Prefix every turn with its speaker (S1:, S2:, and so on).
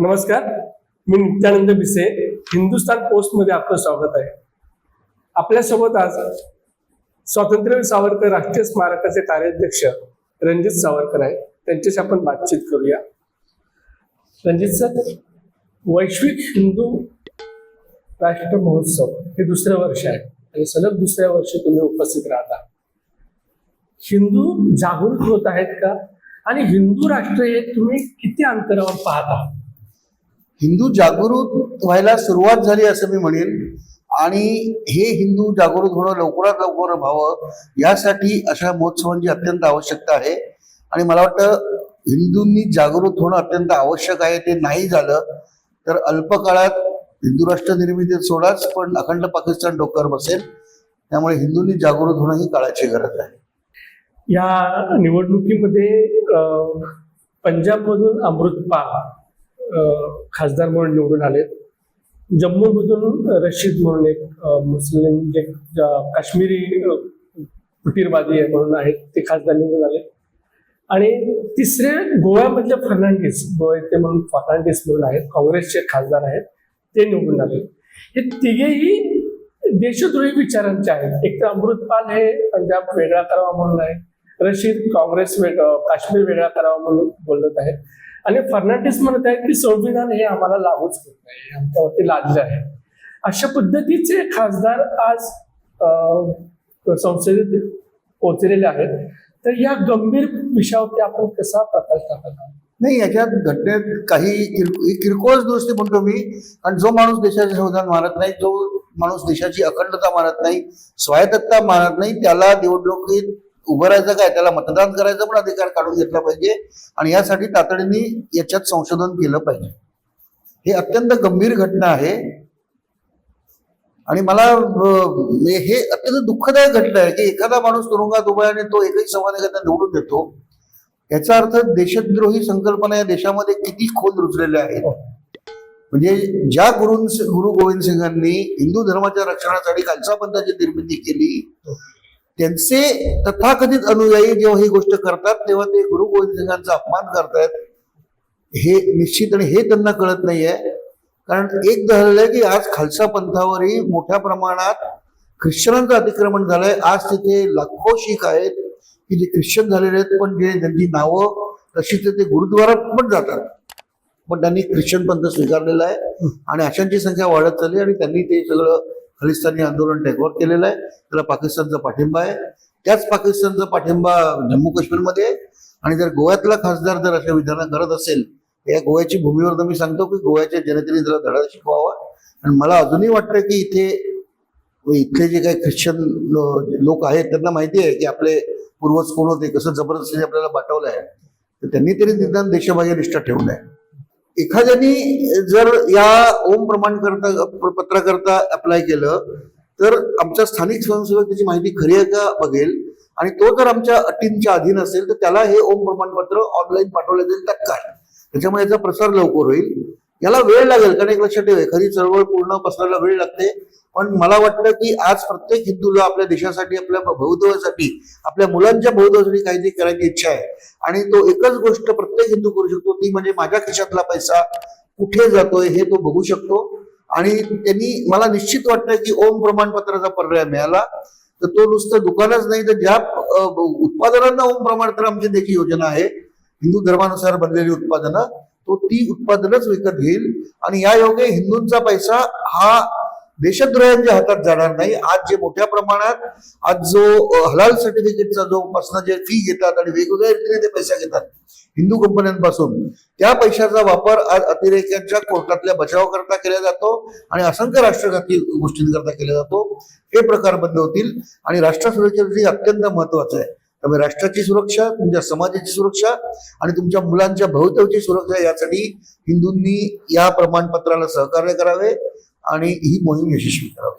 S1: नमस्कार. मी नित्यानंद बिसे हिंदुस्थान पोस्टमध्ये आपलं स्वागत आहे. आपल्यासोबत आज स्वातंत्र्यवीर सावरकर राष्ट्रीय स्मारकाचे कार्याध्यक्ष रणजित सावरकर आहे त्यांच्याशी आपण बातचीत करूया. रणजित सर वैश्विक हिंदू राष्ट्र महोत्सव हे दुसरं वर्ष आहे आणि सलग दुसऱ्या वर्षी तुम्ही उपस्थित राहता. हिंदू जागृत होत आहेत का? आणि हिंदू राष्ट्र हे तुम्ही किती अंतरावर पाहता?
S2: हिंदू जागृत व्हायला सुरुवात झाली असं मी म्हणेन. आणि हे हिंदू जागृत होणं लवकरात लवकर व्हावं यासाठी अशा महोत्सवांची अत्यंत आवश्यकता आहे. आणि मला वाटतं हिंदूंनी जागृत होणं अत्यंत आवश्यक आहे ते नाही झालं तर अल्प काळात हिंदू राष्ट्र निर्मिती सोडाच पण अखंड पाकिस्तान डोक्यावर बसेल. त्यामुळे हिंदूंनी जागृत होणं ही काळाची गरज आहे.
S1: या निवडणुकीमध्ये पंजाबमधून अमृतपाल पाहा. खासदार म्हणून निवडून आलेत. जम्मूमधून रशीद म्हणून एक मुस्लिम जे काश्मीरी फुटीरवादी आहे म्हणून आहेत ते खासदार निवडून आले आणि तिसरे गोव्यामधले फर्नांडिस गोव्याचे म्हणून फर्नांडिस म्हणून आहेत काँग्रेसचे खासदार आहेत ते निवडून आले हे तिघेही देशद्रोही विचारांचे आहेत. एक तर अमृतपाल हे पंजाब वेगळा करावा म्हणून आहे. रशीद काँग्रेस वेग काश्मीर वेगळा करावा म्हणून बोलत आहेत. आणि फर्नांडिस म्हणत आहेत की संविधान हे आम्हाला लागूच होत नाही आमच्यावरती लादलं आहे. अशा पद्धतीचे खासदार आज संसदेत पोहोचलेले आहेत. तर या गंभीर विषयावरती आपण कसा प्रकाश टाकत
S2: नाही याच्यात घटनेत काही किरको- ही किरकोळच म्हणतो मी कारण जो माणूस देशाचे संविधान मानत नाही जो माणूस देशाची अखंडता मानत नाही स्वायत्तता मानत नाही त्याला निवडणुकीत उभं राहायचं काय? त्याला मतदान करायचा पण अधिकार काढून घेतला पाहिजे आणि यासाठी तातडीने याच्यात संशोधन केलं पाहिजे. हे अत्यंत गंभीर घटना आहे. आणि मला हे अत्यंत दुःखदायक घटना आहे की एखादा माणूस तुरुंगात उभा आणि तो एकही समान एखादा निवडून देतो. याचा अर्थ देशद्रोही संकल्पना या देशामध्ये किती खोल रुजलेल्या आहेत. म्हणजे ज्या गुरु गुरु गोविंद सिंगांनी हिंदू धर्माच्या रक्षणासाठी खालसा पंथाची निर्मिती केली त्यांचे तथाकथित अनुयायी जेव्हा ही गोष्ट करतात तेव्हा ते गुरु गोविंदांचा अपमान करतायत. हे निश्चित आणि हे त्यांना कळत नाहीये. कारण एक झालेलं आहे की आज खालसा पंथावरही मोठ्या प्रमाणात ख्रिश्चनांचं अतिक्रमण झालंय. आज तिथे लाखो शीख आहेत की जे ख्रिश्चन झालेले आहेत पण जे त्यांची नावं तशीच ते गुरुद्वारात पण जातात. पण त्यांनी ख्रिश्चन पंथ स्वीकारलेला आहे आणि अशांची संख्या वाढत चालली आणि त्यांनी ते सगळं खलिस्तानी आंदोलन टेकवर केलेलं आहे त्याला पाकिस्तानचा पाठिंबा आहे. त्याच पाकिस्तानचा पाठिंबा जम्मू काश्मीरमध्ये आहे. आणि जर गोव्यातला खासदार जर अशा विधानं करत असेल या गोव्याची भूमीवर तर मी सांगतो की गोव्याच्या जनतेने जरा धडा शिकवावा. आणि मला अजूनही वाटतं की इथे इथले जे काही ख्रिश्चन लोक आहेत त्यांना माहिती आहे की आपले पूर्वज कोण होते कसं जबरदस्तीने आपल्याला पाठवलं आहे तर त्यांनी तरी निदान देशबाह्य निष्ठा ठेवलं आहे. एखाद्यानी जर या ओम प्रमाणकर्ता पत्राकरता अप्लाय केलं तर आमच्या स्थानिक स्वयंसेवक त्याची माहिती खरी आहे का बघेल? आणि तो जर आमच्या अटींच्या अधीन असेल तर त्याला हे ओम प्रमाणपत्र ऑनलाईन पाठवलं जाईल तत्काळ. त्याच्यामुळे याचा प्रसार लवकर होईल. याला वेळ लागेल कारण एक लक्षात ठेवा एखादी चळवळ पूर्ण पसरायला वेळ लागते. पण मला वाटतं की आज प्रत्येक हिंदूला आपल्या देशासाठी आपल्या भवितव्यासाठी आपल्या मुलांच्या भवितव्यासाठी काहीतरी करायची इच्छा आहे. आणि तो एकच गोष्ट प्रत्येक हिंदू करू शकतो ती म्हणजे माझ्या खिशातला पैसा कुठे जातोय हे तो बघू शकतो. आणि त्यांनी मला निश्चित वाटतं की ओम प्रमाणपत्राचा पर्याय मिळाला. तर तो नुसतं दुकानच नाही तर ज्या उत्पादनांना ओम प्रमाणपत्र आमची देखील योजना आहे. हिंदू धर्मानुसार बनलेली उत्पादनं तो ती उत्पादनच विकत घेईल. आणि या योगे हिंदूंचा पैसा हा देशद्रोह्यांच्या हातात जाणार नाही. आज जे मोठ्या प्रमाणात आज जो हलाल सर्टिफिकेटचा जो पासून जे फी घेतात आणि वेगवेगळ्या रीतीने ते पैसा घेतात हिंदू कंपन्यांपासून त्या पैशाचा वापर आज अतिरेक्यांच्या कोर्टातल्या बचावाकरता केला जातो आणि असंख्य राष्ट्रघाती गोष्टींकरता केला जातो. हे प्रकार बंद होतील आणि राष्ट्र सुरक्षेसाठी अत्यंत महत्वाचं आहे त्यामुळे राष्ट्राची सुरक्षा तुमच्या समाजाची सुरक्षा आणि तुमच्या मुलांच्या भवितव्याची सुरक्षा यासाठी हिंदूंनी या प्रमाणपत्राला सहकार्य करावे. आणि ही मोहीम यशस्वी करावी.